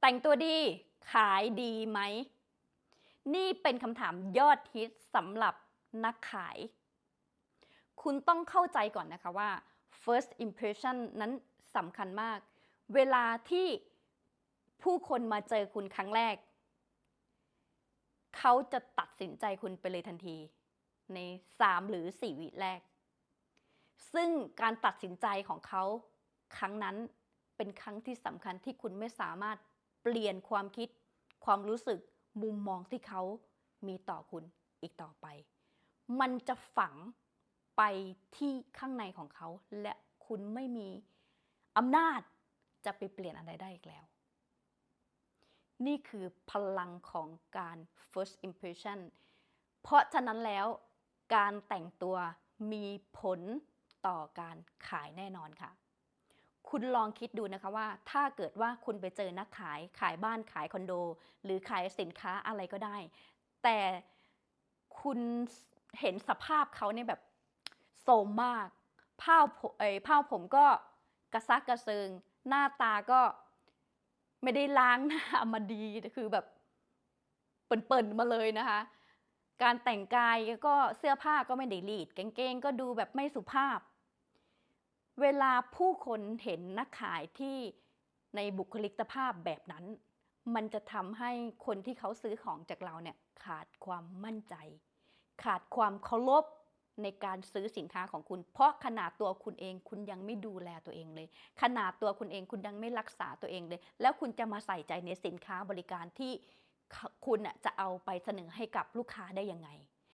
แต่งตัวดีขายดีไหม นี่เป็นคำถามยอดฮิตสำหรับนักขาย คุณต้องเข้าใจก่อนนะคะว่า first impression นั้นสำคัญมาก เวลาที่ผู้คนมาเจอคุณครั้งแรก เขาจะตัดสินใจคุณไปเลยทันที ใน 3 หรือ 4 วิแรก ซึ่งการตัดสินใจของเขาครั้งนั้นเป็นครั้งที่สำคัญที่คุณไม่สามารถ เปลี่ยนความคิด ความรู้สึก มุมมองที่เขามีต่อคุณอีกต่อไป มันจะฝังไปที่ข้างในของเขา และคุณไม่มีอำนาจจะไปเปลี่ยนอะไรได้อีกแล้ว นี่คือพลังของการ first impression เพราะฉะนั้นแล้วการแต่งตัวมีผลต่อการขายแน่นอนค่ะ คุณลองคิดดูนะคะว่า ถ้าเกิดว่าคุณไปเจอนักขายขายบ้านขายคอนโด หรือขายสินค้าอะไรก็ได้ แต่คุณเห็นสภาพเขาเนี่ยแบบโสมมากผ้าผมเอ้ผ้าผมก็กระซักกระเซิง หน้าตาก็ไม่ได้ล้างหน้ามาดีคือแบบเปิ่นๆมาเลยนะคะ การแต่งกายก็เสื้อผ้าก็ไม่ได้รีดกางเกงก็ดูแบบไม่สุภาพ เวลาผู้คนเห็นนักขายที่ในบุคลิกภาพแบบนั้น มันจะทำให้คนที่เขาซื้อของจากเราเนี่ยขาดความมั่นใจ ขาดความเคารพในการซื้อสินค้าของคุณ เพราะขนาดตัวคุณเองคุณยังไม่ดูแลตัวเองเลย ขนาดตัวคุณเองคุณยังไม่รักษาตัวเองเลย แล้วคุณจะมาใส่ใจในสินค้าบริการที่คุณจะเอาไปเสนอให้กับลูกค้าได้ยังไง